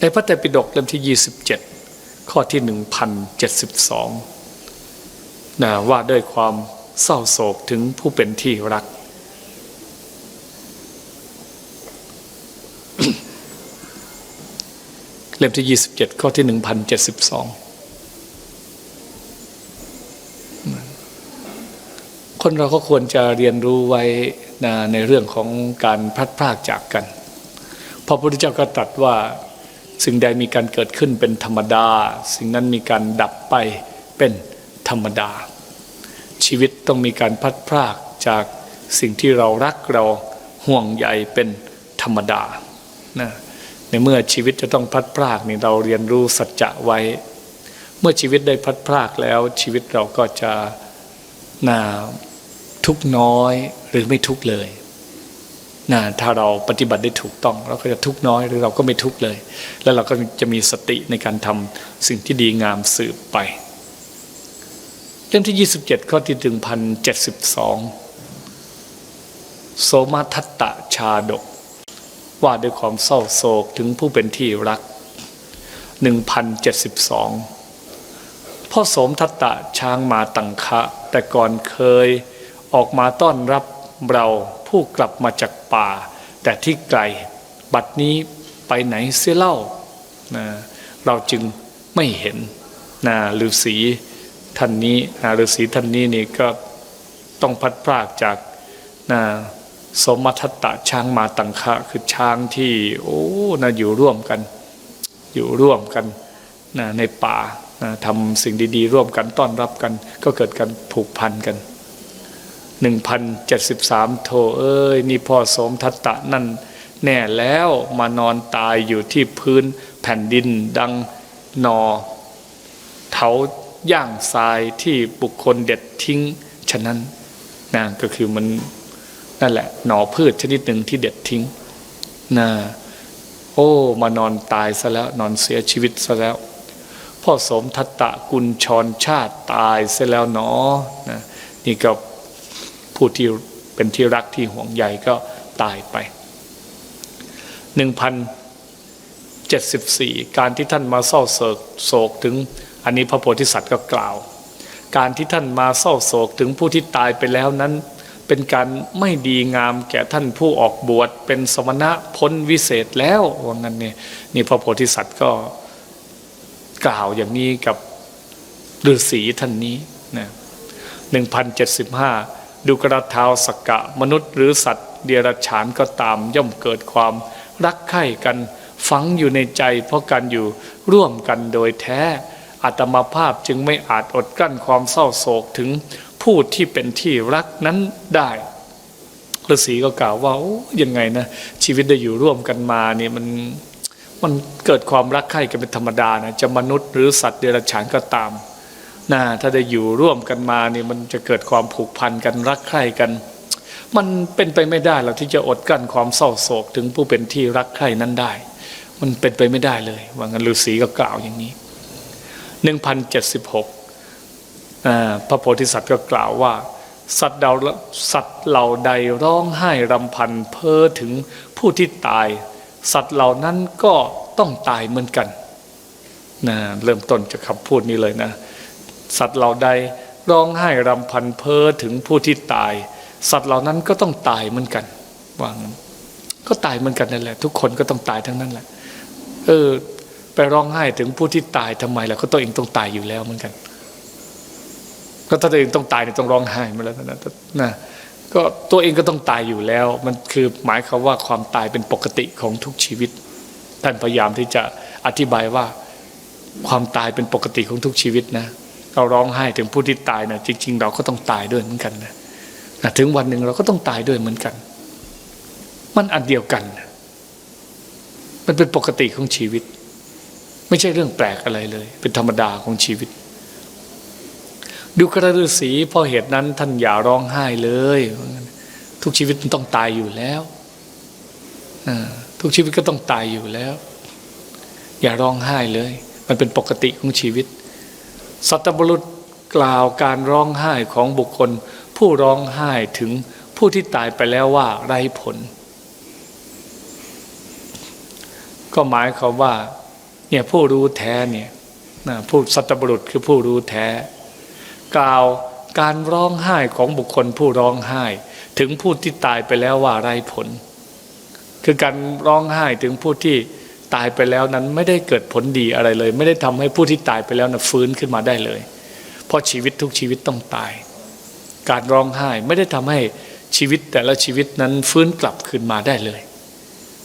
ในพระไตรปิฎกเล่มที่ 27 ข้อที่ 1072นะว่าด้วยความเศร้าโศกถึงผู้เป็นที่รัก เล่มที่ 27 ข้อที่ 1072 คนเราก็ควรจะเรียนรู้ไว้นะในเรื่องของการพลัดพรากจากกัน พระพุทธเจ้าก็ตรัสว่า สิ่งใดมีการเกิดขึ้นเป็นธรรมดา สิ่งนั้นมีการดับไปเป็นธรรมดา ชีวิตต้องมีการพัดพรากจากสิ่งที่เรารักเราห่วงใยเป็นธรรมดานะในเมื่อชีวิตจะต้องพัดพรากนี่เราเรียนรู้สัจจะไว้ เมื่อชีวิตได้พัดพรากแล้ว ชีวิตเราก็จะนาทุกน้อยหรือไม่ทุกเลย นะถ้าเราปฏิบัติได้ถูกต้อง เราก็จะทุกน้อยหรือเราก็ไม่ทุกเลย แล้วเราก็จะมีสติในการทำสิ่งที่ดีงามสืบไปเล่มที่ 27 ข้อที่ถึงพันเจ็ดสิบสองโสมทัตตะชาดก ว่าด้วยความเศร้าโศกถึงผู้เป็นที่รัก 1072 พ่อโสมทัตตะช้างมาตังคะ แต่ก่อนเคยออกมาต้อนรับเรา ผู้กลับมาจากป่า แต่ที่ไกลบัดนี้ไปไหนเสียเล่านะเราจึงไม่เห็นนะฤาษีท่านนี้นะฤาษีท่านนี้นี่ก็ต้องพัดพรากจากนะสมทัตตะช้างมาตังคะคือช้างที่โอ้นะอยู่ร่วมกัน อยู่ร่วมกันนะในป่านะทำสิ่งดีๆ ร่วมกันต้อนรับกัน ก็เกิดการผูกพันกัน 1073 โทเอ้ยนี่พ่อสมทัตตะนั่น แน่แล้วมานอนตายอยู่ที่พื้นแผ่นดินดังนอเถาย่างทรายที่บุคคลเด็ดทิ้ง ฉะนั้นนะก็คือมันนั่นแหละ หนอพืชชนิดหนึ่งที่เด็ดทิ้งนะโอ้ มานอนตายซะแล้วนอนเสียชีวิตซะแล้ว พ่อสมทัตตะกุลชรชาติตายเสียแล้วเนาะนะนี่ก็ ผู้ที่เป็นที่รักที่ห่วงใยก็ตายไป 1074 การที่ท่านมาเศร้าโศกถึงอันนี้พระโพธิสัตว์ก็กล่าว การที่ท่านมาเศร้าโศกถึงผู้ที่ตายไปแล้วนั้น เป็นการไม่ดีงามแก่ท่านผู้ออกบวชเป็นสมณะพ้นวิเศษแล้วว่างั้นเนี่ยนี่พระโพธิสัตว์ก็กล่าวอย่างนี้กับฤาษีท่านนี้นะ1075ดู กระเท้าสกกะมนุษย์หรือสัตว์เดรัจฉานก็ตามย่อมเกิดความรักใคร่กันฝังอยู่ในใจ เพราะการอยู่ร่วมกันโดยแท้อัตมาภาพจึงไม่อาจอดกลั้นความเศร้าโศกถึงผู้ที่เป็นที่รักนั้นได้ฤาษีก็กล่าวว่าอ้ยังไงนะ ชีวิตได้อยู่ร่วมกันมาเนี่ยมันมันเกิดความรักใคร่กันเป็นธรรมดานะจะมนุษย์หรือสัตว์เดรัจฉานก็ตาม นะถ้าได้อยู่ร่วมกันมาเนี่ยมันจะเกิดความผูกพันกันรักใคร่กัน มันเป็นไปไม่ได้หรอกที่จะอดกั้นความเศร้าโศกถึงผู้เป็นที่รักใคร่นั้นได้ มันเป็นไปไม่ได้เลยว่างั้นฤาษีก็กล่าวอย่างนี้หนึ่งพันเจ็ดสิบหกพระโพธิสัตว์ก็กล่าวว่า สัตว์เดาสัตว์เหล่าใดร้องไห้รำพันเพ้อถึงผู้ที่ตาย สัตว์เหล่านั้นก็ต้องตายเหมือนกันนะเริ่มต้นจากคำพูดนี้เลยนะ สัตว์เหล่าใดร้องไห้รำพันเพ้อถึงผู้ที่ตาย สัตว์เหล่านั้นก็ต้องตายเหมือนกันว่างั้นก็ตายเหมือนกันนั่นแหละ ทุกคนก็ต้องตายทั้งนั้นแหละ เออ ไปร้องไห้ถึงผู้ที่ตายทำไมล่ะก็ตัวเองต้องตายอยู่แล้วเหมือนกัน ก็ถ้าตัวเองต้องตายเนี่ยต้องร้องไห้มาแล้วนะนะก็ตัวเองก็ต้องตายอยู่แล้ว มันคือหมายความว่าความตายเป็นปกติของทุกชีวิต ท่านพยายามที่จะอธิบายว่าความตายเป็นปกติของทุกชีวิตนะ เราร้องไห้ถึงผู้ที่ตายนะจริง ๆ เราก็ต้องตายด้วยเหมือนกันนะถึงวันหนึ่งเราก็ต้องตายด้วยเหมือนกัน มันอันเดียวกัน มันเป็นปกติของชีวิต ไม่ใช่เรื่องแปลกอะไรเลย เป็นธรรมดาของชีวิต ดูกระฤาษีเพราะเหตุนั้นท่านอย่าร้องไห้เลย ทุกชีวิตมันต้องตายอยู่แล้วทุกชีวิตก็ต้องตายอยู่แล้ว อย่าร้องไห้เลย มันเป็นปกติของชีวิต สัตบุรุษกล่าวการร้องไห้ของบุคคล ผู้ร้องไห้ถึงผู้ที่ตายไปแล้วว่าไร้ผล ก็หมายความว่าเนี่ยผู้รู้แท้เนี่ยนะผู้สัตบุรุษคือผู้รู้แท้ กล่าวการร้องไห้ของบุคคลผู้ร้องไห้ ถึงผู้ที่ตายไปแล้วว่าไร้ผล คือการร้องไห้ถึงผู้ที่ ตายไปแล้วนั้นไม่ได้เกิดผลดีอะไรเลย ไม่ได้ทำให้ผู้ที่ตายไปแล้วนะฟื้นขึ้นมาได้เลย เพราะชีวิตทุกชีวิตต้องตาย การร้องไห้ไม่ได้ทำให้ชีวิตแต่ละชีวิตนั้นฟื้นกลับคืนมาได้เลย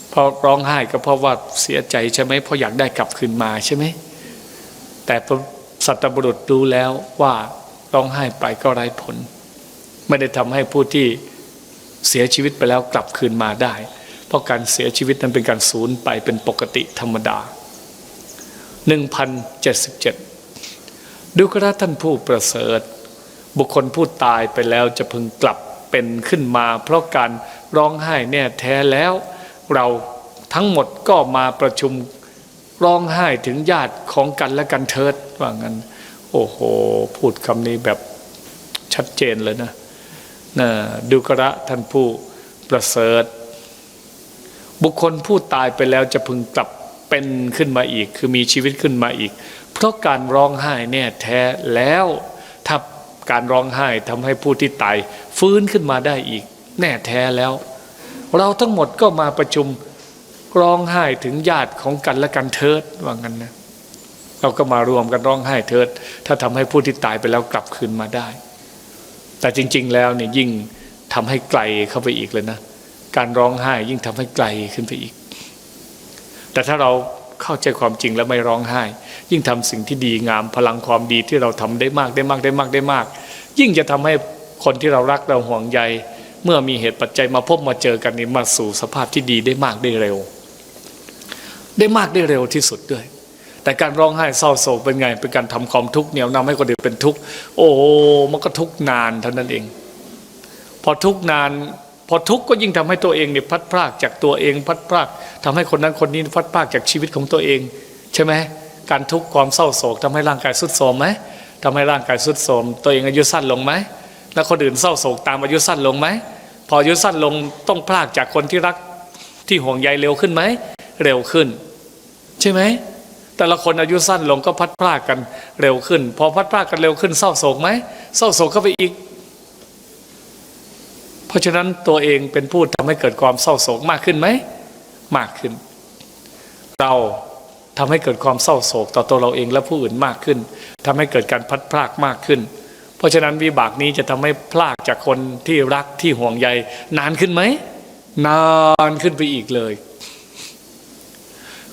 เพราะร้องไห้ก็เพราะว่าเสียใจใช่ไหมเพราะอยากได้กลับคืนมาใช่ไหมแต่สัตบุรุษรู้แล้วว่าร้องไห้ไปก็ไร้ผล ไม่ได้ทำให้ผู้ที่เสียชีวิตไปแล้วกลับคืนมาได้ ราะการเสียชีวิตนั้นเป็นการสูญไปเป็นปกติธรรมดา 1077 ดูกระท่านผู้ประเสริฐ บุคคลผู้ตายไปแล้วจะพึงกลับเป็นขึ้นมา เพราะการร้องไห้แน่แท้แล้ว เราทั้งหมดก็มาประชุมร้องไห้ถึงญาติของกันและกันเทิดว่างั้น โอ้โห พูดคำนี้แบบชัดเจนเลยนะนะดูกระท่านผู้ประเสริฐ บุคคลผู้ตายไปแล้วจะพึงกลับเป็นขึ้นมาอีก คือมีชีวิตขึ้นมาอีก เพราะการร้องไห้แน่แท้แล้วถ้าการร้องไห้ทำให้ผู้ที่ตายฟื้นขึ้นมาได้อีก แน่แท้แล้ว เราทั้งหมดก็มาประชุมร้องไห้ถึงญาติของกันและกันเทิดว่างั้นนะเราก็มารวมกันร้องไห้เทิด ถ้าทำให้ผู้ที่ตายไปแล้วกลับคืนมาได้ แต่จริง ๆ แล้วเนี่ยยิ่งทำให้ไกลเข้าไปอีกเลยนะ การร้องไห้ยิ่งทำให้ไกลขึ้นไปอีก แต่ถ้าเราเข้าใจความจริงแล้วไม่ร้องไห้ ยิ่งทำสิ่งที่ดีงามพลังความดีที่เราทำได้มากได้มากได้มากได้มาก ยิ่งจะทำให้คนที่เรารักเราห่วงใย เมื่อมีเหตุปัจจัยมาพบมาเจอกันนี้มาสู่สภาพที่ดีได้มากได้เร็ว ได้มากได้เร็วที่สุดด้วยแต่การร้องไห้เศร้าโศกเป็นไง เป็นการทำความทุกข์เหนียวนำให้คนอื่นเป็นทุกข์โอ้มันก็ทุกข์นานเท่านั้นเอง พอทุกข์นาน พอทุกข์ก็ยิ่งทำให้ตัวเองเนี่ยพัดพรากจากตัวเองพัดพรากทำให้คนนั้นคนนี้พัดพรากจากชีวิตของตัวเอง ใช่ไหมการทุกข์ความเศร้าโศกทำให้ร่างกายสุดโทรมไหมทำให้ร่างกายสุดโทรมตัวเองอายุสั้นลงไหมแล้วคนอื่นเศร้าโศกตามอายุสั้นลงไหมพออายุสั้นลงต้องพรากจากคนที่รักที่ห่วงใยเร็วขึ้นไหมเร็วขึ้น ใช่ไหมแต่ละคนอายุสั้นลงก็พัดพรากกันเร็วขึ้น พอพัดพรากกันเร็วขึ้นเศร้าโศกไหมเศร้าโศกเข้าไปอีก ราะฉะนั้นตัวเองเป็นผู้ทำให้เกิดความเศร้าโศกมากขึ้นไหม มากขึ้น เราทำให้เกิดความเศร้าโศกต่อตัวเราเองและผู้อื่นมากขึ้นทำให้เกิดการพัดพรากมากขึ้น เพราะฉะนั้นวิบากนี้จะทำให้พลากจากคนที่รักที่ห่วงใย นานขึ้นไหม นานขึ้นไปอีกเลย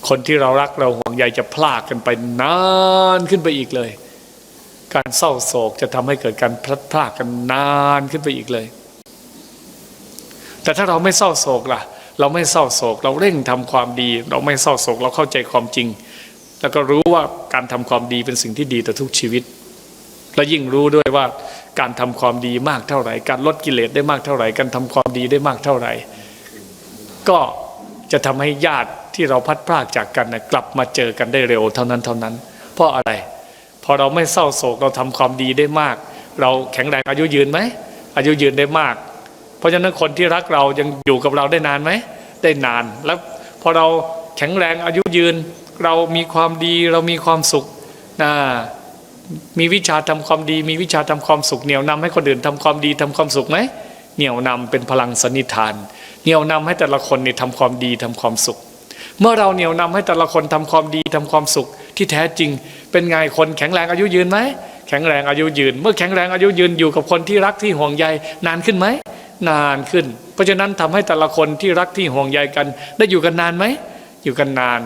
คนที่เรารักเราห่วงใยจะพลากกันไปนานขึ้นไปอีกเลย การเศร้าโศกจะทำให้เกิดการพลัดพรากกันนานขึ้นไปอีกเลย แต่ถ้าเราไม่เศร้าโศกล่ะ เราไม่เศร้าโศก เราเร่งทำความดี เราไม่เศร้าโศก เราเข้าใจความจริง แล้วก็รู้ว่าการทำความดีเป็นสิ่งที่ดีต่อทุกชีวิต และยิ่งรู้ด้วยว่าการทำความดีมากเท่าไหร่ การลดกิเลสได้มากเท่าไหร่ การทำความดีได้มากเท่าไหร่ ก็จะทำให้ญาติที่เราพัดพรากจากกันนะกลับมาเจอกันได้เร็วเท่านั้นเท่านั้น เพราะอะไร พอเราไม่เศร้าโศกเราทำความดีได้มาก เราแข็งแรงอายุยืนไหมอายุยืนได้มาก เพราะฉะนั้นคนที่รักเรายังอยู่กับเราได้นานไหม ได้นาน แล้วพอเราแข็งแรงอายุยืน เรามีความดีเรามีความสุขนะมีวิชาทำความดี มีวิชาทำความสุขเหนี่ยวนำให้คนอื่นทำความดีทำความสุขไหมเหนี่ยวนำเป็นพลังสนิทาน เหนี่ยวนำให้แต่ละคนเนี่ยทำความดีทำความสุข เมื่อเราเหนี่ยวนำให้แต่ละคนทำความดีทำความสุขที่แท้จริง เป็นไงคนแข็งแรงอายุยืนไหม แข็งแรงอายุยืน เมื่อแข็งแรงอายุยืนอยู่กับคนที่รักที่ห่วงใยนานขึ้นไหมนานขึ้น เพราะฉะนั้นทำให้แต่ละคนที่รักที่ห่วงใยกัน ได้อยู่กันนานไหมอยู่กันนาน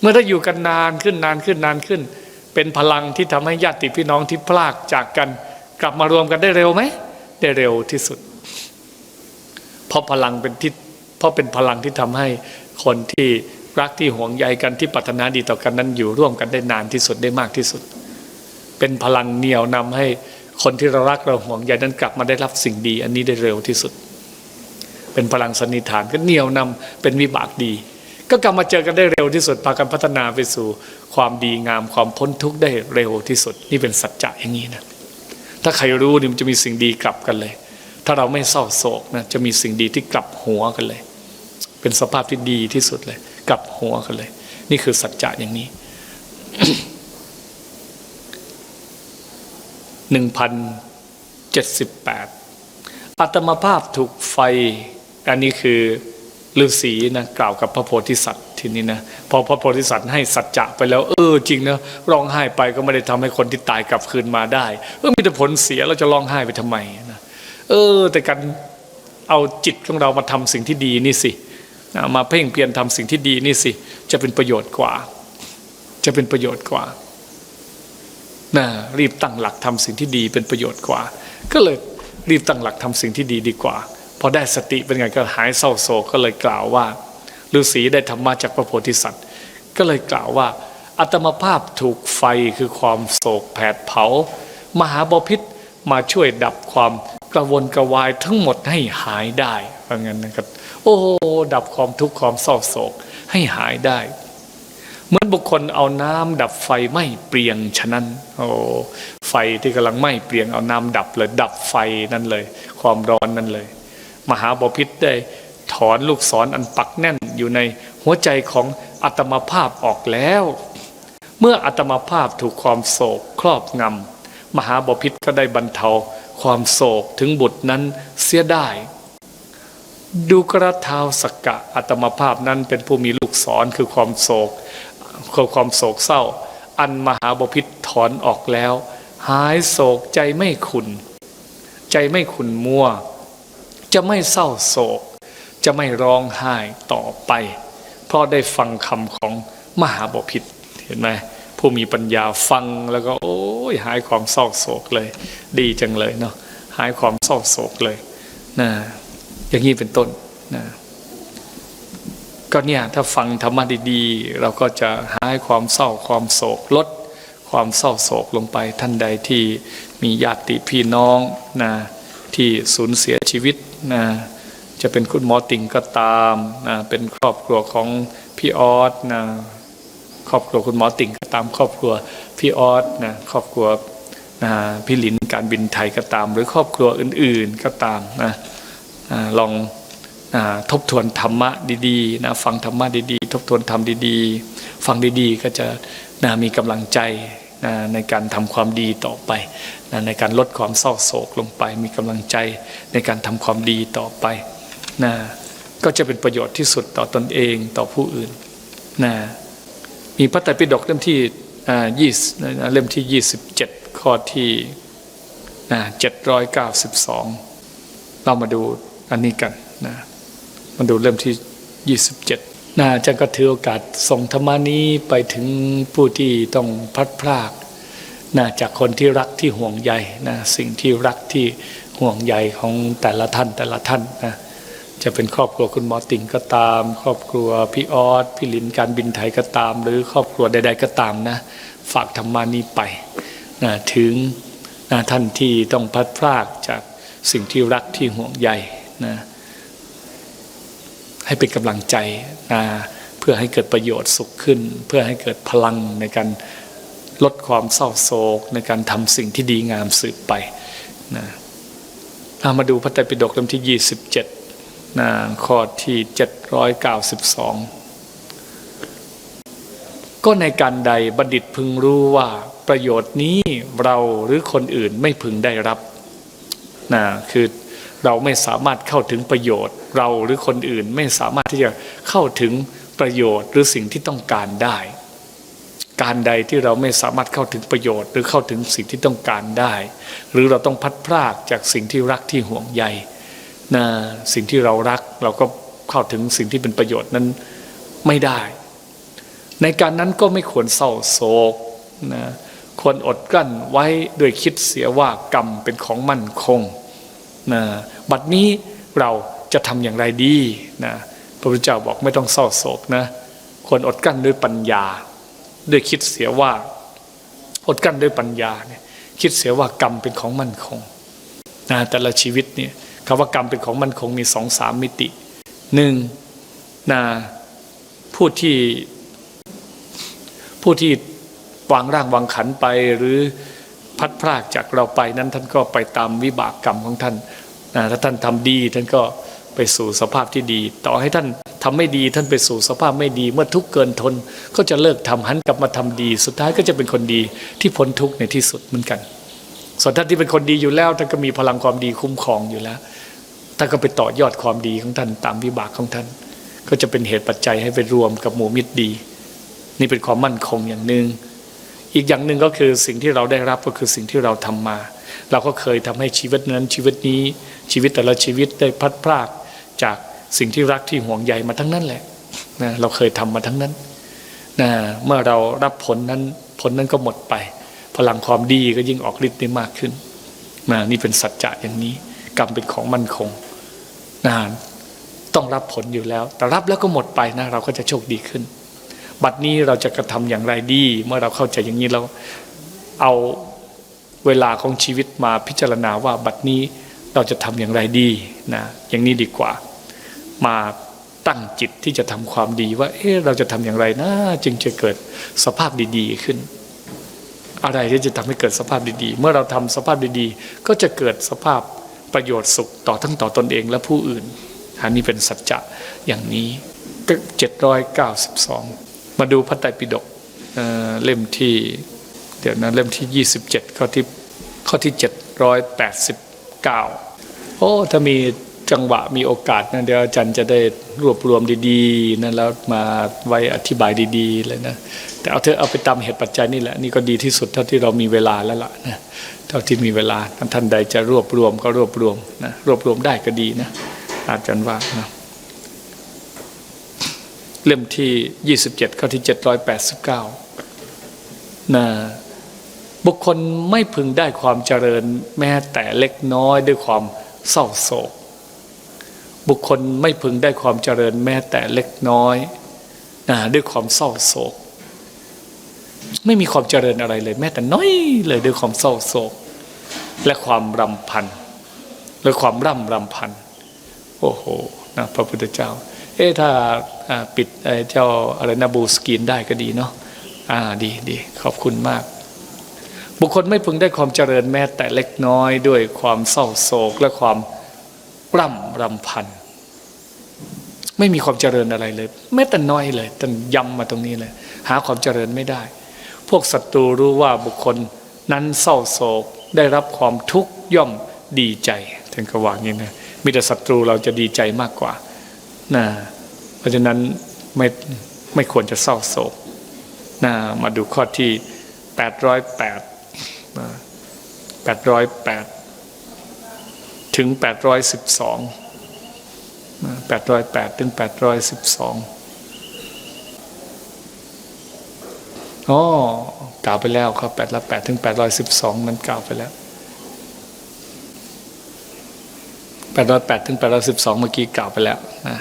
เมื่อได้อยู่กันนานขึ้นนานขึ้นนานขึ้น เป็นพลังที่ทำให้ญาติพี่น้องที่พลากจากกัน กลับมารวมกันได้เร็วไหมได้เร็วที่สุด เพราะพลังเป็นที่เพราะเป็นพลังที่ทำให้คนที่รักที่ห่วงใยกันที่ปรารถนาดีต่อกันนั้นอยู่ร่วมกันได้นานที่สุดได้มากที่สุด เป็นพลังเหนี่ยวนำให้คนที่เรารักเราห่วงใยนั้นกลับมาได้รับสิ่งดี อันนี้ได้เร็วที่สุด เป็นพลังสนิฐานก็เหนี่ยวนำเป็นวิบากดี ก็กลับมาเจอกันได้เร็วที่สุดพากันพัฒนาไปสู่ความดีงามความพ้นทุกข์ได้เร็วที่สุด นี่เป็นสัจจะอย่างนี้นะถ้าใครรู้นี่มันจะมีสิ่งดีกลับกันเลย ถ้าเราไม่เศร้าโศกนะจะมีสิ่งดีที่กลับหัวกันเลย เป็นสภาพที่ดีที่สุดเลย กลับหัวกันเลย นี่คือสัจจะอย่างนี้ หนึ่งพันเจ็ดสิบแปดอัตมาภาพถูกไฟ อันนี้คือฤาษีนะกล่าวกับพระโพธิสัตว์ทีนี้นะพอพระโพธิสัตว์ให้สัจจะไปแล้ว เออจริงนะร้องไห้ไปก็ไม่ได้ทำให้คนที่ตายกลับคืนมาได้เออมีแต่ผลเสียเราจะร้องไห้ไปทำไมนะเออ แต่การเอาจิตของเรามาทำสิ่งที่ดีนี่สิมาเพ่งเพียรทำสิ่งที่ดีนี่สิ จะเป็นประโยชน์กว่า จะเป็นประโยชน์กว่า นะรีบตั้งหลักทำสิ่งที่ดีเป็นประโยชน์กว่า ก็เลยรีบตั้งหลักทำสิ่งที่ดีดีกว่าพอได้สติเป็นไงก็หายเศร้าโศกก็เลยกล่าวว่าฤาษีได้ธรรมะจากพระโพธิสัตว์ ก็เลยกล่าวว่าอัตมาภาพถูกไฟคือความโศกแผดเผา มหาบพิษมาช่วยดับความกระวนกระวายทั้งหมดให้หายได้ว่างั้นนะครับ โอ้ดับความทุกข์ความเศร้าโศกให้หายได้ เหมือนบุคคลเอาน้ำดับไฟไม่เปรียงฉะนั้นโอ้ไฟที่กำลังไหม้เปรียงเอาน้ำดับเลยดับไฟนั่นเลย ความร้อนนั่นเลย มหาบพิษได้ถอนลูกศรออันปักแน่นอยู่ในหัวใจของอัตมาภาพออกแล้ว เมื่ออัตมาภาพถูกความโศกครอบงำมหาบพิษก็ได้บรรเทาความโศกถึงบุตรนั้นเสียได้ ดูกระเท้าสกกะอัตมาภาพนั้นเป็นผู้มีลูกศรคือความโศก คือความโศกเศร้า อันมหาบพิษถอนออกแล้ว หายโศกใจไม่ขุนใจไม่ขุนมัว จะไม่เศร้าโศก จะไม่ร้องไห้ต่อไป เพราะได้ฟังคำของมหาบพิษเห็นไหมผู้มีปัญญาฟังแล้วก็โอ้ยหายความเศร้าโศกเลย ดีจังเลยเนาะหายความเศร้าโศกเลยนะอย่างนี้เป็นต้นนะ ก็เนี่ยถ้าฟังธรรมะดีๆ เราก็จะหายความเศร้าความโศกลดความเศร้าโศกลงไปท่านใดที่มีญาติพี่น้องนะที่สูญเสียชีวิตนะจะเป็นคุณหมอติ่งก็ตามนะเป็นครอบครัวของพี่ออสนะครอบครัวคุณหมอติ่งก็ตาม ครอบครัวพี่ออสนะครอบครัวนะพี่หลินการบินไทยก็ตาม หรือครอบครัวอื่นๆก็ตามนะลอง ทบทวนธรรมะดีๆนะฟังธรรมะดีๆ ทบทวนธรรมดีๆ ฟังดีๆ ก็จะนะมีกำลังใจนะในการทำความดีต่อไปนะในการลดความเศร้าโศกลงไป มีกำลังใจในการทำความดีต่อไปนะก็จะเป็นประโยชน์ที่สุดต่อตอนเองต่อผู้อื่นนะมีพระไตรปิฎกเล่มที่ยี่เล่มที่ยี่สิบเจ็ดข้อที่เจ็ดร้อยเก้าสิบสองเรามาดูอันนี้กันนะ มาดูเล่มที่ 27นะอาจารย์ก็ถือโอกาสส่งธรรมานี้ไปถึงผู้ที่ต้องพัดพรากนะจากคนที่รักที่ห่วงใยนะสิ่งที่รักที่ห่วงใยของแต่ละท่านแต่ละท่านนะจะเป็นครอบครัวคุณหมอติ่งก็ตาม ครอบครัวพี่ออสพี่ลินการบินไทยก็ตาม หรือครอบครัวใด ๆก็ตามนะฝากธรรมานี้ไปนะถึงนะท่านที่ต้องพัดพรากจากสิ่งที่รักที่ห่วงใยนะ ให้เป็นกำลังใจนะเพื่อให้เกิดประโยชน์สุขขึ้น เพื่อให้เกิดพลังในการลดความเศร้าโศกในการทำสิ่งที่ดีงามสืบไปนะมาดูพระไตรปิฎกเล่มที่ 27นะข้อที่ 792 ก็ในการใดบัณฑิตพึงรู้ว่าประโยชน์นี้เราหรือคนอื่นไม่พึงได้รับนะคือ เราไม่สามารถเข้าถึงประโยชน์ เราหรือคนอื่นไม่สามารถที่จะเข้าถึงประโยชน์หรือสิ่งที่ต้องการได้ การใดที่เราไม่สามารถเข้าถึงประโยชน์ หรือเข้าถึงสิ่งที่ต้องการได้ หรือเราต้องพัดพรากจากสิ่งที่รักที่ห่วงใยนะสิ่งที่เรารักเราก็เข้าถึงสิ่งที่เป็นประโยชน์นั้นไม่ได้ ในการนั้นก็ไม่ควรเศร้าโศกนะควรอดกลั้นไว้โดยคิดเสียว่ากรรมเป็นของมั่นคงนะ บัดนี้เราจะทำอย่างไรดีนะพระพุทธเจ้าบอกไม่ต้องเศร้าโศกนะควรอดกั้นด้วยปัญญา ด้วยคิดเสียว่า อดกั้นด้วยปัญญาเนี่ยคิดเสียว่ากรรมเป็นของมั่นคงนะแต่ละชีวิตเนี่ยคำว่ากรรมเป็นของมั่นคงมีสองสามมิติหนึ่งนะผู้ที่ผู้ที่วางร่างวางขันไปหรือพัดพรากจากเราไปนั้นท่านก็ไปตามวิบากกรรมของท่าน นะถ้าท่านทำดีท่านก็ไปสู่สภาพที่ดี ต่อให้ท่านทำไม่ดีท่านไปสู่สภาพไม่ดี เมื่อทุกข์เกินทน ก็จะเลิกทำหันกลับมาทำดี สุดท้ายก็จะเป็นคนดีที่พ้นทุกข์ในที่สุดเหมือนกัน ส่วนท่านที่เป็นคนดีอยู่แล้วท่านก็มีพลังความดีคุ้มครองอยู่แล้วท่านก็ไปต่อยอดความดีของท่านตามวิบากของท่าน ก็จะเป็นเหตุปัจจัยให้ไปรวมกับหมู่มิตรดี นี่เป็นความมั่นคงอย่างหนึ่งอีกอย่างหนึ่งก็คือสิ่งที่เราได้รับก็คือสิ่งที่เราทำมา เราก็เคยทำให้ชีวิตนั้นชีวิตนี้ชีวิตแต่ละชีวิตได้พัดพรากจากสิ่งที่รักที่ห่วงใยมาทั้งนั้นแหละนะเราเคยทำมาทั้งนั้นนะเมื่อเรารับผลนั้นผลนั้นก็หมดไป พลังความดีก็ยิ่งออกฤทธิ์ได้มากขึ้นนะนี่เป็นสัจจะอย่างนี้ กรรมเป็นของมั่นคงนะต้องรับผลอยู่แล้ว แต่รับแล้วก็หมดไปนะเราก็จะโชคดีขึ้น บัดนี้เราจะกระทำอย่างไรดี เมื่อเราเข้าใจอย่างนี้เราเอา เวลาของชีวิตมาพิจารณาว่าบัดนี้เราจะทำอย่างไรดีนะอย่างนี้ดีกว่า มาตั้งจิตที่จะทำความดีว่า เอ๊ะเราจะทำอย่างไรนะ จึงจะเกิดสภาพดีๆขึ้น อะไรที่จะทำให้เกิดสภาพดีๆ เมื่อเราทำสภาพดีๆ ก็จะเกิดสภาพประโยชน์สุขต่อทั้งต่อตนเองและผู้อื่นอันนี้เป็นสัจจะอย่างนี้ก็เจ็ดร้อยเก้าสิบสองมาดูพระไตรปิฎกเเล่มที่ เดี๋ยวนะเล่มที่ยี่สิบเจ็ดข้อที่ข้อที่เจ็ดร้อยแปดสิบเก้าโอ้ ถ้ามีจังหวะมีโอกาสนะเดี๋ยวอาจารย์จะได้รวบรวมดีๆนะแล้วมาไว้อธิบายดีๆเลยนะแต่เอาเถอะเอาไปตามเหตุปัจจัยนี่แหละนี่ก็ดีที่สุดเท่าที่เรามีเวลาแล้วล่ะนะเท่าที่มีเวลาท่านใดจะรวบรวมก็รวบรวมนะรวบรวมได้ก็ดีนะอาจารย์ว่านะเล่มที่ 27 ข้อที่ 789นะ บุคคลไม่พึงได้ความเจริญแม้แต่เล็กน้อยด้วยความเศร้าโศก บุคคลไม่พึงได้ความเจริญแม้แต่เล็กน้อยนะด้วยความเศร้าโศก ไม่มีความเจริญอะไรเลย แม้แต่น้อยเลยด้วยความเศร้าโศก และความรำพันหรือความร่ำรำพันโอ้โหนะพระพุทธเจ้า เอ๊ะถ้าปิดเจ้าอะไรนะบูสกีนได้ก็ดีเนาะอ่าดีดีขอบคุณมาก บุคคลไม่พึงได้ความเจริญแม้แต่เล็กน้อยด้วยความเศร้าโศกและความร่ำรำพัน ไม่มีความเจริญอะไรเลย แม้แต่น้อยเลยท่านย้ำมาตรงนี้เลย หาความเจริญไม่ได้ พวกศัตรูรู้ว่าบุคคลนั้นเศร้าโศกได้รับความทุกข์ย่อมดีใจท่านก็ว่าอย่างนี้นะมีแต่ศัตรูเราจะดีใจมากกว่านะเพราะฉะนั้นไม่ไม่ควรจะเศร้าโศกนะมาดูข้อที่ 808 808 ถึง 812นะ808 ถึง 812อ๋อกล่าวไปแล้วครับ8ละ8ถึง 812 นั้นกล่าวไปแล้ว808 ถึง 812 เมื่อกี้กล่าวไปแล้วนะ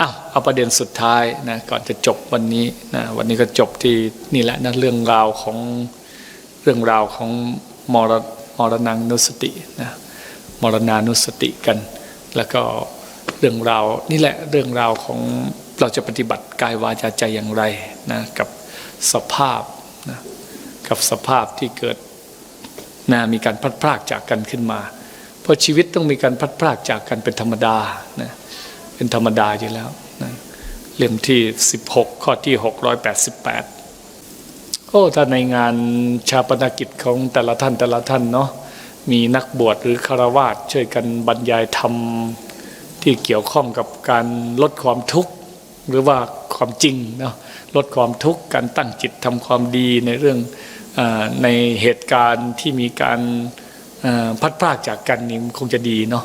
อ้าวเอาประเด็นสุดท้ายนะก่อนจะจบวันนี้นะวันนี้ก็จบที่นี่แหละนะเรื่องราวของ รื่องราวของมรมรณังนุสตินะมรณานุสติกัน แล้วก็เรื่องราวนี่แหละเรื่องราวของเราจะปฏิบัติกายวาจาใจอย่างไรนะกับสภาพนะกับสภาพที่เกิดนะมีการพัดพรากจากกันขึ้นมา เพราะชีวิตต้องมีการพัดพรากจากกันเป็นธรรมดานะเป็นธรรมดาอยู่แล้วนะเล่มที่ 16 ข้อที่ 688 โอ้ถ้าในงานชาปนกิจของแต่ละท่านแต่ละท่านเนาะมีนักบวชหรือคารวาสช่วยกันบรรยายธรรมที่เกี่ยวข้องกับการลดความทุกข์หรือว่าความจริงเนาะลดความทุกข์การตั้งจิตทำความดีในเรื่องอในเหตุการณ์ที่มีการพัดพรากจากกันนี่คงจะดีเนาะ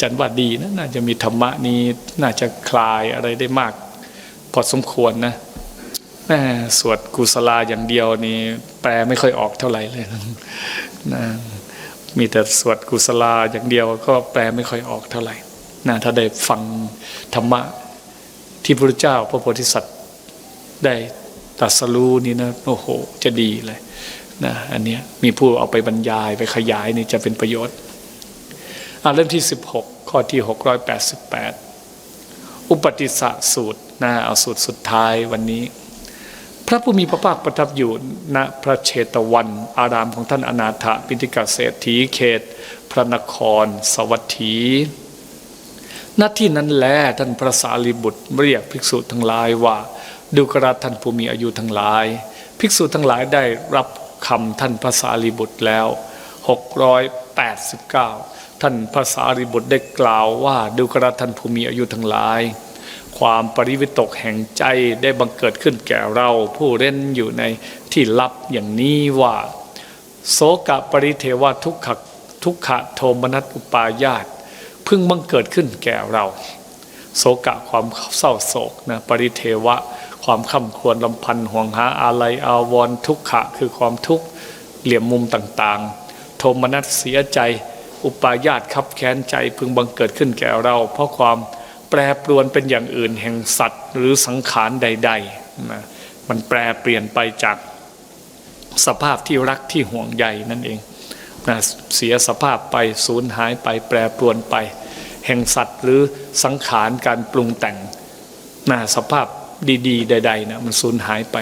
จารย์ว่าดีนะน่าจะมีธรรมะนี้น่าจะคลายอะไรได้มาก พอสมควรนะ แม่สวดกุศลาอย่างเดียวนี่แปลไม่ค่อยออกเท่าไหร่เลยนะมีแต่สวดกุศลาอย่างเดียวก็แปลไม่ค่อยออกเท่าไหร่นะถ้าได้ฟังธรรมะที่พระเจ้าพระโพธิสัตว์ได้ตรัสรู้นี่นะโอ้โห จะดีเลยนะอันเนี้ยมีผู้เอาไปบรรยายไปขยายนี่จะเป็นประโยชน์อาเล่มที่ 16 ข้อที่ 688 อุปติสสะสูตรนะเอาสูตรสุดท้ายวันนี้ พระผู้มีพระภาคประทับอยู่ณพระเชตวัน อารามของท่านอนาถปิฎกเศรษฐีเขต พระนคร สวัสถีณที่นั้นแลท่านพระสารีบุตรเรียกภิกษุทั้งหลายว่า ดูกระท่านผู้มีอายุทั้งหลาย ภิกษุทั้งหลายได้รับคำท่านพระสารีบุตรแล้ว 689 ท่านพระสารีบุตรได้กล่าวว่าดูกระท่านผู้มีอายุทั้งหลาย ความปริวิตกแห่งใจได้บังเกิดขึ้นแก่เรา ผู้เล่นอยู่ในที่ลับอย่างนี้ว่า โสกะปริเทวทุกขะทุกขะโทมนัสอุปายาตเพิ่งบังเกิดขึ้นแก่เรา โศกะความเศร้าโศกนะปริเทวะ ความข้าควรลำพันห่วงหาอะไรอาวรทุกขะคือความทุกข์เหลี่ยมมุมต่างๆ โทมนัสเสียใจ อุปายาตคับแค้นใจ พึงบังเกิดขึ้นแก่เรา เพราะความ แปรปรวนเป็นอย่างอื่นแห่งสัตว์หรือสังขารใดๆนะมันแปรเปลี่ยนไปจากสภาพที่รักที่ห่วงใยนั่นเองนะเสียสภาพไปสูญหายไปแปรปรวนไป แห่งสัตว์หรือสังขารการปรุงแต่งนะสภาพดีๆ ใดๆนะมันสูญหายไป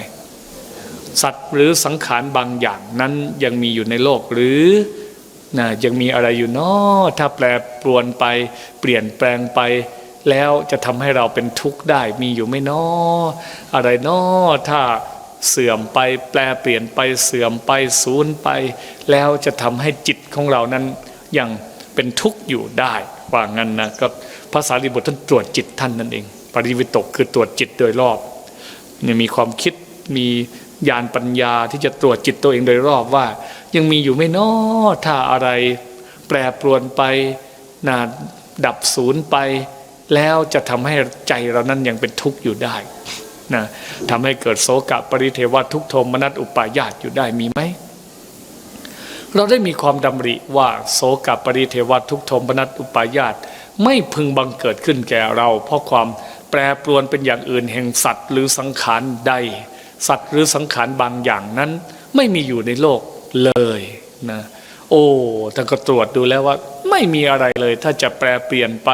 สัตว์หรือสังขารบางอย่างนั้นยังมีอยู่ในโลกหรือนะยังมีอะไรอยู่เนาะถ้าแปรปรวนไป เปลี่ยนแปลงไป แล้วจะทำให้เราเป็นทุกข์ได้มีอยู่ไม่นออะไรนาะถ้าเสื่อมไปแปลเปลี่ยนไปเสื่อมไปสูญไป แล้วจะทำให้จิตของเรานั้นยังเป็นทุกข์อยู่ได้ว่างั้นนะก็ภาษาลิบุตรท่านตรวจจิตท่านนั่นเอง ปริวิตกคือตรวจจิตโดยรอบเนี่ยมีความคิดมีญาณปัญญาที่จะตรวจจิตตัวเองโดยรอบว่า ยังมีอยู่ไม่นอถ้าอะไรแปรปรวนไปนะดับศูนย์ไป แล้วจะทำให้ใจเรานั้นยังเป็นทุกข์อยู่ได้นะทำให้เกิดโศกะปริเทวะทุกโทมนัสอุปายาตอยู่ได้มีไหมเราได้มีความดำริว่าโศกะปริเทวะทุกโทมนัสอุปายาตไม่พึงบังเกิดขึ้นแก่เรา เพราะความแปรปรวนเป็นอย่างอื่นแห่งสัตว์ หรือสังขารใด สัตว์หรือสังขารบางอย่างนั้น ไม่มีอยู่ในโลกเลยนะ โอ้ท่านก็ตรวจดูแล้วว่า ไม่มีอะไรเลย ถ้าจะแปรเปลี่ยนไป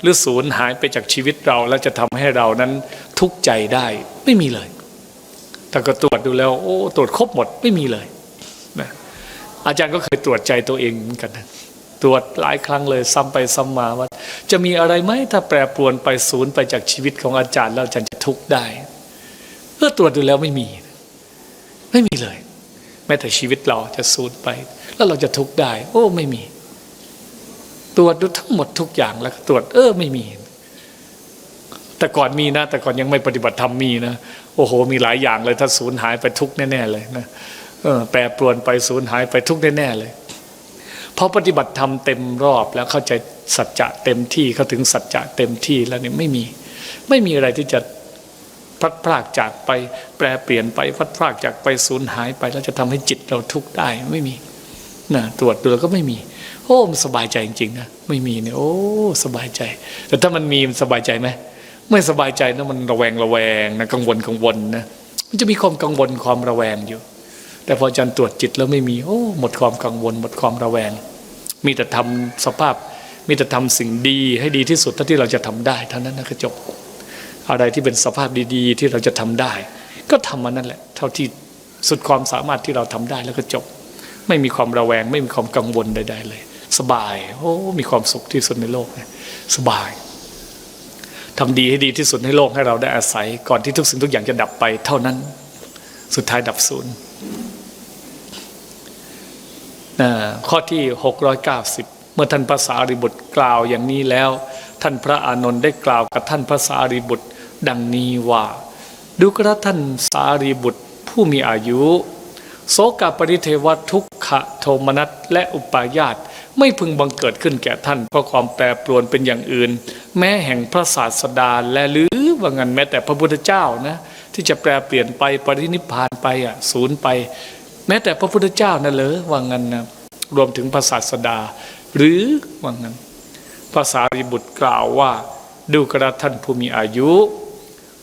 หรือสูญหายไปจากชีวิตเรา แล้วจะทำให้เรานั้นทุกข์ใจได้ ไม่มีเลยท่านก็ตรวจดูแล้ว โอ้ตรวจครบหมดไม่มีเลยนะอาจารย์ก็เคยตรวจใจตัวเองเหมือนกันนะตรวจหลายครั้งเลยซ้ำไปซ้ำมาว่า จะมีอะไรไหมถ้าแปรปรวนไปสูญไปจากชีวิตของอาจารย์แล้วอาจารย์จะทุกข์ได้เมื่อตรวจดูแล้วไม่มี ไม่มีเลย แม้แต่ชีวิตเราจะสูญไป แล้วเราจะทุกข์ได้ โอ้ไม่มี ตรวจดูทั้งหมดทุกอย่างแล้วตรวจเออไม่มี แต่ก่อนมีนะ แต่ก่อนยังไม่ปฏิบัติธรรมมีนะโอ้โห มีหลายอย่างเลย ถ้าสูญหายไปทุกแน่ๆเลยนะเออแปรปรวนไปสูญหายไปทุกแน่ๆเลยพอปฏิบัติธรรมเต็มรอบแล้วเข้าใจสัจจะเต็มที่เข้าถึงสัจจะเต็มที่แล้วเนี่ยไม่มี ไม่มีอะไรที่จะ พัดพรากจากไปแปรเปลี่ยนไปพัดพรากจากไปสูญหายไปแล้วจะทำให้จิตเราทุกข์ได้ไม่มีนะตรวจดูแล้วก็ไม่มี โอ้มันสบายใจจริงๆนะไม่มีเนี่ยโอ้สบายใจ แต่ถ้ามันมีมันสบายใจไหมไม่สบายใจนะมันระแวงระแวงนะกังวลกังวลนะมันจะมีความกังวลความระแวงอยู่ แต่พออาจารย์ตรวจจิตแล้วไม่มีโอ้หมดความกังวล หมดความระแวง มีแต่ทำสภาพ มีแต่ทำสิ่งดีให้ดีที่สุดเท่าที่เราจะทำได้เท่านั้นนะก็จบ อะไรที่เป็นสภาพดีๆ ที่เราจะทำได้ ก็ทำมันนั่นแหละ เท่าที่สุดความสามารถที่เราทำได้แล้วก็จบ ไม่มีความระแวง ไม่มีความกังวลใด ๆ เลย สบาย โอ้มีความสุขที่สุดในโลกสบายทำดีให้ดีที่สุดในโลกให้เราได้อาศัย ก่อนที่ทุกสิ่งทุกอย่างจะดับไป เท่านั้น สุดท้ายดับศูนย์ข้อที่ 690 เมื่อท่านพระสารีบุตรกล่าวอย่างนี้แล้ว ท่านพระอานนท์ได้กล่าวกับท่านพระสารีบุตร ดังนี้ว่าดูกระท่านสารีบุตรผู้มีอายุ โสกปริเทวทุกขโทมนัสและอุปายาตไม่พึงบังเกิดขึ้นแก่ท่าน เพราะความแปรปรวนเป็นอย่างอื่น แม้แห่งพระศาสดาและหรือว่างันแม้แต่พระพุทธเจ้านะที่จะแปรเปลี่ยนไปปรินิพพานไปอะศูนย์ไป แม้แต่พระพุทธเจ้านั่นเลยว่างันนะรวมถึงพระศาสดา หรือว่างันภาษาริบุตรกล่าวว่า ดูกระท่านผู้มีอายุ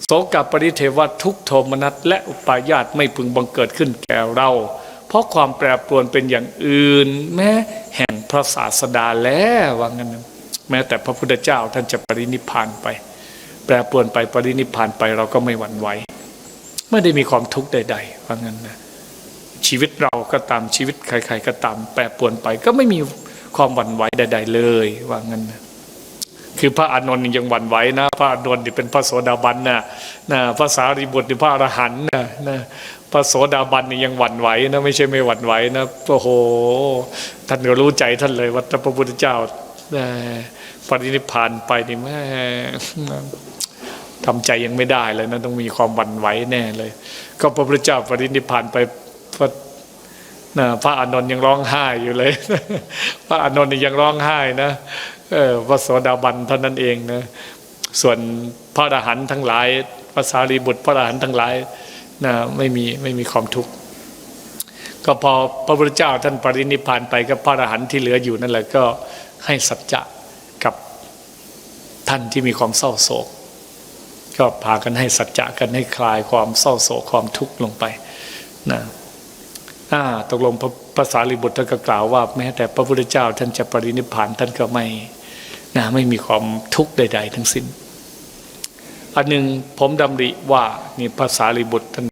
โสกปริเทวทุกโทมนัสและอุปายาตไม่พึงบังเกิดขึ้นแก่เรา เพราะความแปรปรวนเป็นอย่างอื่น แม้แห่งพระศาสดาแล้วว่างั้นแม้แต่พระพุทธเจ้าท่านจะปรินิพานไป แปรปรวนไปปรินิพานไปเราก็ไม่หวั่นไหวไม่ได้มีความทุกข์ใดๆว่างั้นนะชีวิตเราก็ตามชีวิตใคร ๆ ก็ตามแปรปรวนไปก็ไม่มีความหวั่นไหวใด ๆ เลยว่างั้นนะ คือพระอานนท์ยังหวั่นไหวนะ พระอานนท์นี่เป็นพระโสดาบันนะนะพระสารีบุตรนี่พระอรหันต์นะนะพระโสดาบันนี่ยังหวั่นไหวนะไม่ใช่ไม่หวั่นไหวนะโอ้โหท่านก็รู้ใจท่านเลยว่าพระพุทธเจ้านะปรินิพานไปนี่แม่ทำใจยังไม่ได้เลยนะต้องมีความหวั่นไหวแน่เลย ก็พระพุทธเจ้าปรินิพานไปพระนะพระอานนท์ยังร้องไห้อยู่เลย พระอานนท์นี่ยังร้องไห้นะ พระโสดาบันเท่านั้นเองนะส่วนพระอรหันต์ทั้งหลายพระสารีบุตรพระอรหันต์ทั้งหลายนะไม่มีไม่มีความทุกข์ก็พอพระพุทธเจ้าท่านปรินิพานไปก็พระอรหันต์ที่เหลืออยู่นั่นแหละก็ให้สัจจะกับท่านที่มีความเศร้าโศก ก็พากันให้สัจจะกันให้คลายความเศร้าโศกความทุกข์ลงไปนะอ่าตกลงภาษาลิบุตรท่านก็กล่าวว่า แม้แต่พระพุทธเจ้าท่านจะปรินิพานท่านก็ไม่ นะไม่มีความทุกข์ใด ๆ ทั้งสิ้น อันหนึ่งผมดำริว่านี่ภาษาลิบุตรท่าน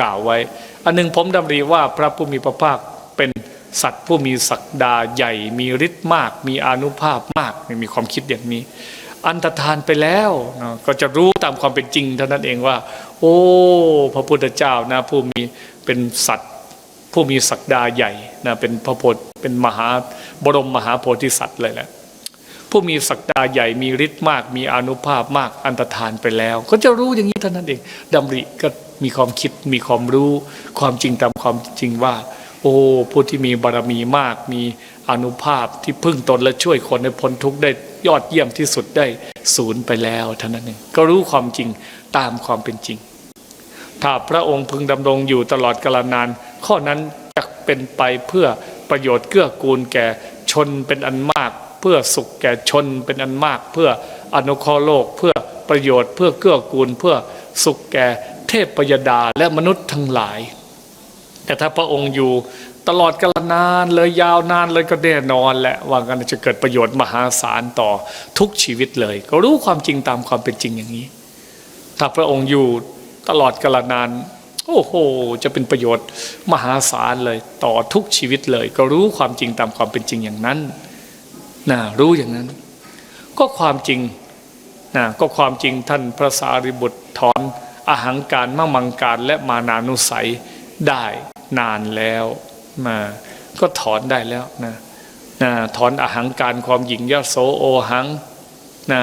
กล่าวไว้ อันหนึ่งผมดำริว่าพระผู้มีพระภาคเป็นสัตว์ผู้มีศักดาใหญ่ มีฤทธิ์มาก มีอนุภาพมากมีความคิดอย่างนี้ อันตรธานไปแล้วนะก็จะรู้ตามความเป็นจริงเท่านั้นเองว่า โอ้ พระพุทธเจ้านะผู้มีเป็นสัตว์ผู้มีศักดาใหญ่นะเป็นพระโพธิ์เป็นมหาบรมมหาโพธิสัตว์เลยแหละ ผู้มีศักดาใหญ่มีฤทธิ์มาก มีอนุภาพมากอันตรธานไปแล้ว ก็จะรู้อย่างนี้เท่านั้นเองดำริก็มีความคิดมีความรู้ความจริงตามความจริงว่า โอ้ผู้ที่มีบารมีมาก มีอนุภาพที่พึ่งตนและช่วยคนให้พ้นทุกข์ได้ยอดเยี่ยมที่สุดได้ศูนย์ไปแล้วเท่านั้นเองก็รู้ความจริงตามความเป็นจริง ถ้าพระองค์พึงดำรงอยู่ตลอดกาลนาน ข้อนั้นจะเป็นไปเพื่อประโยชน์เกื้อกูลแก่ชนเป็นอันมาก เพื่อสุขแก่ชนเป็นอันมาก เพื่ออนุเคราะห์โลกเพื่อประโยชน์เพื่อเกื้อกูล เพื่อสุขแก่เทพปยดาและมนุษย์ทั้งหลาย แต่ถ้าพระองค์อยู่ตลอดกาลนานเลยยาวนานเลยก็แน่นอนแหละว่ากันจะเกิดประโยชน์มหาศาลต่อทุกชีวิตเลย ก็รู้ความจริงตามความเป็นจริงอย่างนี้ ถ้าพระองค์อยู่ตลอดกาลนานโอ้โห จะเป็นประโยชน์มหาศาลเลยต่อทุกชีวิตเลย ก็รู้ความจริงตามความเป็นจริงอย่างนั้น นะรู้อย่างนั้น ก็ความจริงนะก็ความจริงท่านพระสารีบุตรถอนอาหังการมั่งมังการและมานานุสัยได้นานแล้วมาก็ถอนได้แล้วนะนะถอนอาหังการความหยิ่งยโสโอหังนะ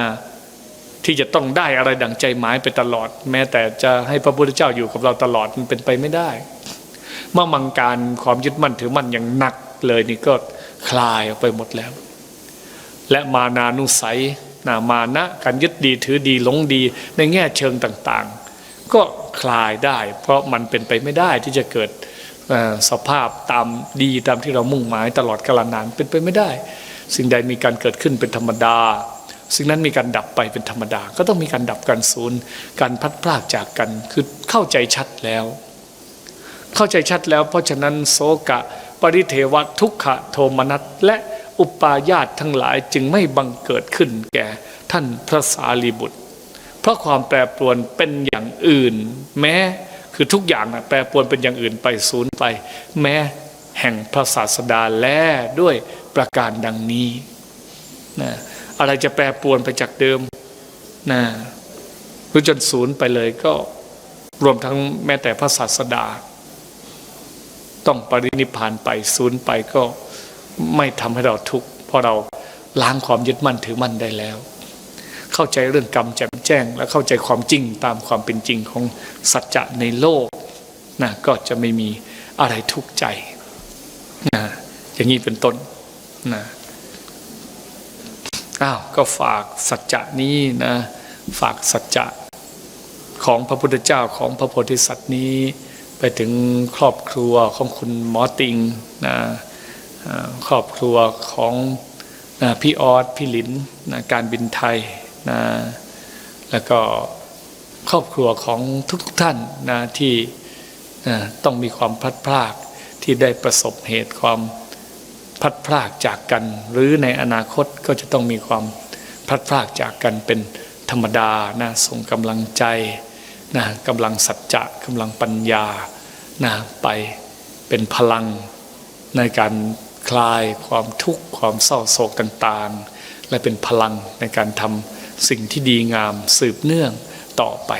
ที่จะต้องได้อะไรดั่งใจหมายไปตลอด แม้แต่จะให้พระพุทธเจ้าอยู่กับเราตลอดมันเป็นไปไม่ได้เมื่อมังการความยึดมั่นถือมั่นอย่างหนักเลยนี่ก็คลายออกไปหมดแล้ว และมานานุสัยนะมานะการยึดดีถือดีหลงดีในแง่เชิงต่างๆ ก็คลายได้ เพราะมันเป็นไปไม่ได้ที่จะเกิดสภาพตามดีตามที่เรามุ่งหมายตลอดกาลนานเป็นไปไม่ได้ สิ่งใดมีการเกิดขึ้นเป็นธรรมดา สิ่งนั้นมีการดับไปเป็นธรรมดา ก็ต้องมีการดับการสูญการพัดพลากจากกันคือเข้าใจชัดแล้ว เข้าใจชัดแล้ว เพราะฉะนั้นโสกะ ปริเทวะทุกขะโทมนัสและ อุปาญาตทั้งหลายจึงไม่บังเกิดขึ้นแก่ท่านพระสารีบุตร เพราะความแปรปรวนเป็นอย่างอื่น แม้คือทุกอย่างนะแปรปรวนเป็นอย่างอื่นไปศูนย์ไป แม้แห่งพระศาสดาแลด้วยประการดังนี้นะอะไรจะแปรปรวนไปจากเดิมนะหรู้จนศูนย์ไปเลยก็รวมทั้งแม้แต่พระศาสดา ต้องปรินิพานไปศูนย์ไปก็ ไม่ทำให้เราทุกข์เพราะเราล้างความยึดมั่นถือมั่นได้แล้ว เข้าใจเรื่องกรรมแจ่มแจ้ง และเข้าใจความจริงตามความเป็นจริงของสัจจะในโลกนะก็จะไม่มีอะไรทุกข์ใจนะอย่างนี้เป็นต้นนะอ้าวก็ฝากสัจจะนี้นะฝากสัจจะของพระพุทธเจ้าของพระโพธิสัตว์นี้ ไปถึงครอบครัวของคุณหมอติงนะ ครอบครัวของนะพี่ออสพี่หลินนะการบินไทยนะแล้วก็ครอบครัวของทุกท่านนะที่นะต้องมีความพลัดพรากที่ได้ประสบเหตุความพลัดพรากจากกัน หรือในอนาคตก็จะต้องมีความพลัดพรากจากกันเป็นธรรมดานะส่งกำลังใจนะกำลังสัจจะกำลังปัญญานะไปเป็นพลังในการ คลายความทุกข์ความเศร้าโศกต่างๆ และเป็นพลังในการทำสิ่งที่ดีงามสืบเนื่องต่อไป